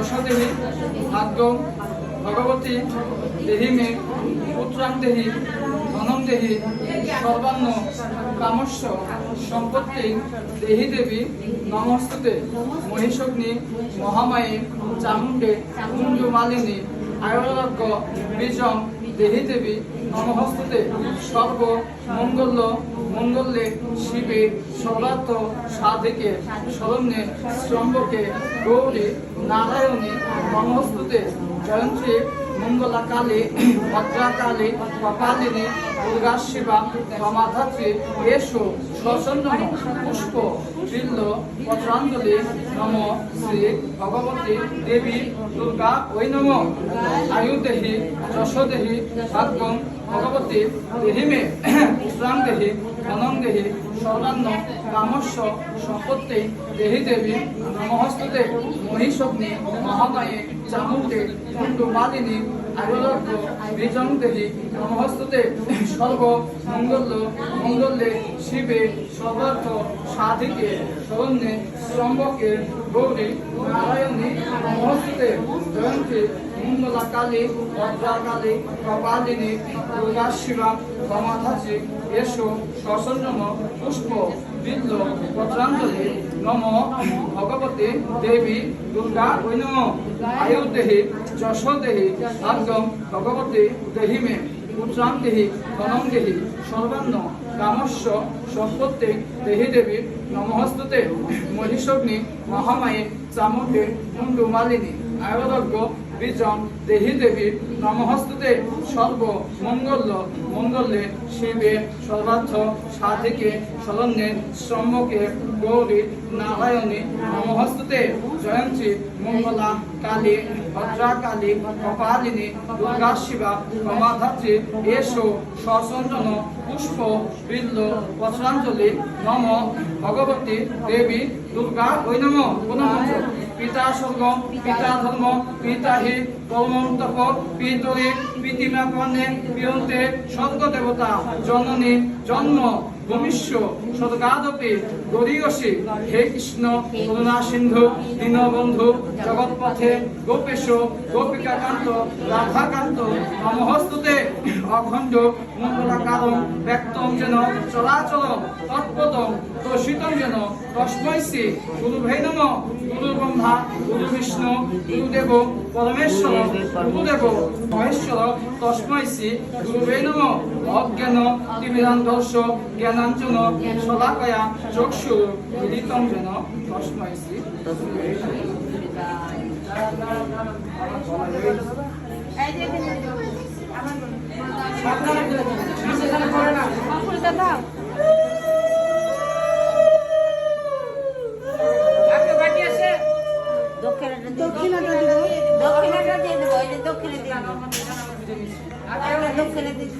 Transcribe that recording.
যশোদেহী ভাগ্যম, ভগবতী দেহি মে পুত্রাং দেহি ধনম দেহি, সর্বান্ন, কামস্য, সম্পত্তি, দেহি দেবী, নমস্তুতে, মহিষগ্নি, মহামায়ী, চামুণ্ডে কুঞ্জ মালিনী আয়ুরাজ্ঞ বীজং দেহি দেবী নমহস্তুতে সর্ব, মঙ্গল্য মঙ্গলে শিবে সর্বার্থ সাধিকে শরণ্যে শ্রম্বকে গৌরী নারায়ণী নমস্তুতে জয়ন্তী মঙ্গলা কালী ভদ্রা কপালিনী দুর্গা শিবা রমাধাত্রী এসো সচন্দন পুষ্প বিল্ল পত্রাঞ্জলি নম, শ্রী ভগবতী দেবী, দুর্গা, ওই নম। আয়ুদেহী যশোদেহী, ভাগ্যম ভগবতী দেহিমে মে পুত্রাং দেহি ধনং দেহি সর্বান্ন কামস্য, সম্পত্তি দেহি দেবী নমহস্তুতে মহিষগ্নি মহামায়ে চামুণ্ডে কুণ্ডু মালিনী আয়ুরজ্ঞ বীজং দেহি নমহস্তুতে সর্ব মঙ্গল্য মঙ্গলে শিবে, সর্বার্থ, সাধিকে, শরণ্যে শ্রম্বকে গৌরী, নারায়ণী নমস্তুতে জয়ন্তী মঙ্গলা কালী কপালিনী দুর্গা শিবা রমাধাসী এসো সসঞ্জম, পুষ্প, বিল্ল, পত্রাঞ্জলি, নম, ভগবতী দেবী, দুর্গা ওই নম আয়ুদেহি যশোদেহি আদম ভগবতী দেহি মে পুত্রাং দেহি সর্বান্ন, কামস্য সম্পত্তি দেহি দেবী নমহস্তুতে মহিষগ্নি, মহামায়ী চামকে মুন্ডু মালিনী আয়ুরজ্ঞ বীজং দেহি দেবী নমহস্তুতে সর্ব মঙ্গল্য মঙ্গলে শিবে সর্বার্থ সাধিকে শরণ্যে শ্রম্যকে গৌরী নারায়ণী নমহস্তুতে জয়ন্তী মঙ্গলা কালী ভদ্রা কালী কপালিনী, দুর্গা শিবা রমাধাত্রী এসো সচন্দন, পুষ্প, বিল্ল, পত্রাঞ্জলি, নম, ভগবতী দেবী, দুর্গা, ওই নম মন্ত্র পিতা স্বর্গ পিতা ধর্ম পিতা হি পরমম তপ পিতরে কর্ণে পিয়ন্তে স্বর্গ দেবতা জননী, জন্ম ভূমিষ্য সদগাদপি গরিয়সী হে কৃষ্ণ করুণা সিন্ধু, দীনবন্ধু, জগৎপথে গোপেশ, গোপিকাকান্ত, রাধাকান্ত নমহস্তুতে অখণ্ড মঙ্গলাকারম ব্যক্তম যেন চলাচল তৎপদম তোষিতম যেন তস্মৈ শ্রী গুরুভৈ নম। গুরু ব্রহ্মা গুরু বিষ্ণু গুরুদেব, পরমেশ্বর, গুরুদেব, মহেশ্বর তস্মৈ শ্রী গুরুভৈ নম। অজ্ঞান তিমিরান্ধস্য জ্ঞানাঞ্জন, শলাকয়া, চক্ষু বিদিতম যেন তস্মৈ শ্রী গুরুভৈ দক্ষিণে দিয়ে